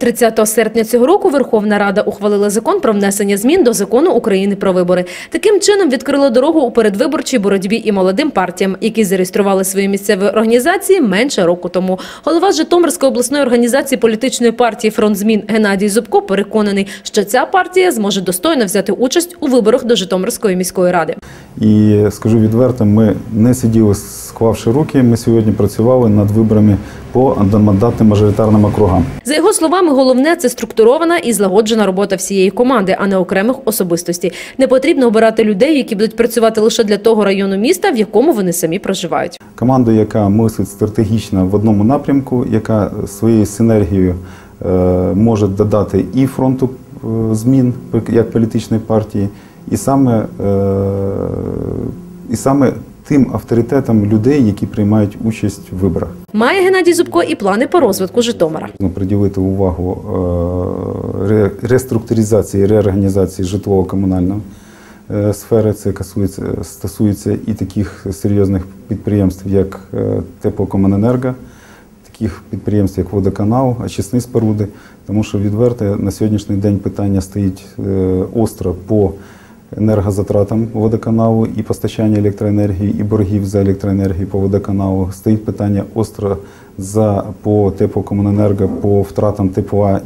30 серпня цього року Верховна Рада ухвалила закон про внесення змін до закону України про вибори. Таким чином відкрило дорогу у передвиборчій боротьбі і молодим партіям, які зареєстрували свої місцеві організації менше року тому. Голова Житомирської обласної організації політичної партії Фронт змін Геннадій Зубко переконаний, що ця партія зможе достойно взяти участь у виборах до Житомирської міської ради. І скажу відверто, ми не сиділи склавши руки. Ми сьогодні працювали над виборами по одномандатним мажоритарним округам. За його словами, головне це структурована і злагоджена робота всієї команди, а не окремих особистостей. Не потрібно обирати людей, які будуть працювати лише для того району міста, в якому вони самі проживають. Команда, яка мислить стратегічно в одному напрямку, яка своєю синергією е, може додати і фронту е, змін як політичної партії, і саме, е, і саме тим авторитетом людей, які приймають участь в виборах. Має Геннадій Зубко і плани по розвитку Житомира. Приділити увагу е, реструктуризації, реорганізації житлово-комунальної е, сфери. Це касується, стосується і таких серйозних підприємств, як е, Теплокомуненерго, таких підприємств, як водоканал, очисні споруди. Тому що відверто на сьогоднішній день питання стоїть остро по енергозатратам водоканалу і постачання електроенергії, і боргів за електроенергію по водоканалу. Стоїть питання остро за по теплокомуненерго, по втратам тепла